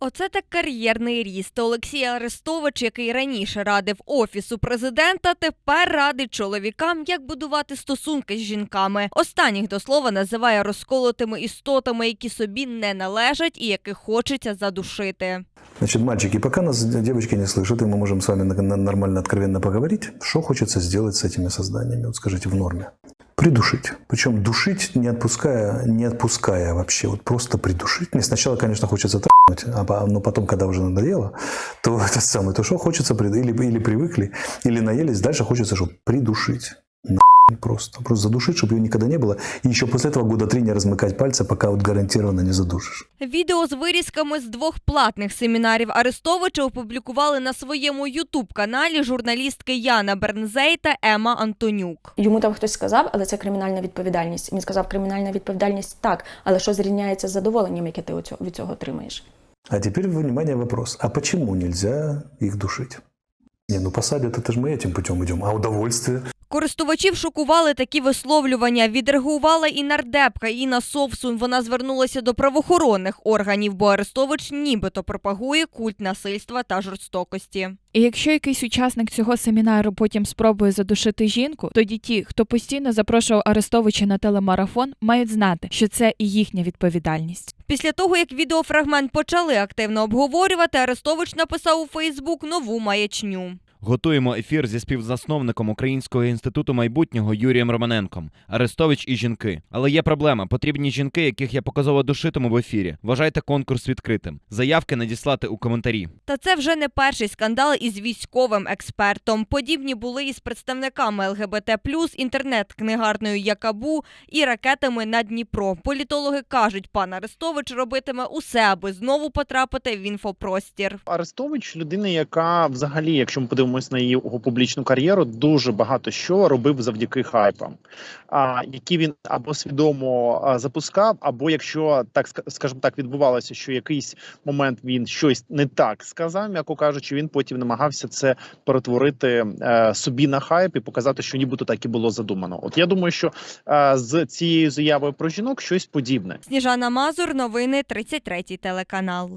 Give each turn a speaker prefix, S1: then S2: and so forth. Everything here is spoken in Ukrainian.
S1: Оце так кар'єрний ріст. Олексій Арестович, який раніше радив офісу президента, тепер радить чоловікам, як будувати стосунки з жінками. Останніх до слова називає розколотими істотами, які собі не належать і яких хочеться задушити.
S2: Значит, мальчики, пока нас девочки не слышат, и мы можем с вами на- на- нормально, откровенно поговорить, что хочется сделать с этими созданиями, вот скажите, в норме? Придушить. Причем душить, не отпуская, не отпуская вообще, вот просто придушить. Мне сначала, конечно, хочется трахнуть, а но потом, когда уже надоело, то это самое, то что хочется, или, или привыкли, или наелись, дальше хочется, чтобы придушить. Нахуй Просто. Просто задушить, чтобы ее никогда не было. И еще после этого года три не размыкать пальцы, пока вот гарантированно не задушишь.
S1: Відео з вирізками з двох платних семінарів Арестовича опублікували на своєму ютуб-каналі журналістки Яна Бернзей та Ема Антонюк.
S3: Йому там хтось сказав, але це кримінальна відповідальність. Він сказав, кримінальна відповідальність так, але що зрівняється з задоволенням, яке ти у цього- від цього отримаєш?
S2: А теперь, внимание, вопрос. А почему нельзя их душить? Не, ну посадят, это же мы этим путем идем. А удовольствие?
S1: Користувачів шокували такі висловлювання. Відреагувала і нардепка Інна Совсун. Вона звернулася до правоохоронних органів, бо Арестович нібито пропагує культ насильства та жорстокості.
S4: І якщо якийсь учасник цього семінару потім спробує задушити жінку, тоді ті, хто постійно запрошував Арестовича на телемарафон, мають знати, що це і їхня відповідальність.
S1: Після того, як відеофрагмент почали активно обговорювати, Арестович написав у Фейсбук нову маячню.
S5: Готуємо ефір зі співзасновником Українського інституту майбутнього Юрієм Романенком. Арестович і жінки. Але є проблема. Потрібні жінки, яких я показово душитиму в ефірі. Вважайте конкурс відкритим. Заявки надіслати у коментарі.
S1: Та це вже не перший скандал із військовим експертом. Подібні були із представниками ЛГБТ+, інтернет-книгарною Якабу і ракетами на Дніпро. Політологи кажуть, пан Арестович робитиме усе, аби знову потрапити в інфопростір.
S6: Арестович людина, яка взагалі, якщо ми подивимось на його публічну кар'єру, дуже багато що робив завдяки хайпам, а які він або свідомо запускав, або якщо так ска- скажімо так відбувалося, що якийсь момент він щось не так сказав, м'яко кажучи, він потім намагався це перетворити е, собі на хайп і показати, що нібито так і було задумано. От я думаю, що е, з цією заявою про жінок щось подібне.
S1: Сніжана Мазур, новини 33 телеканал.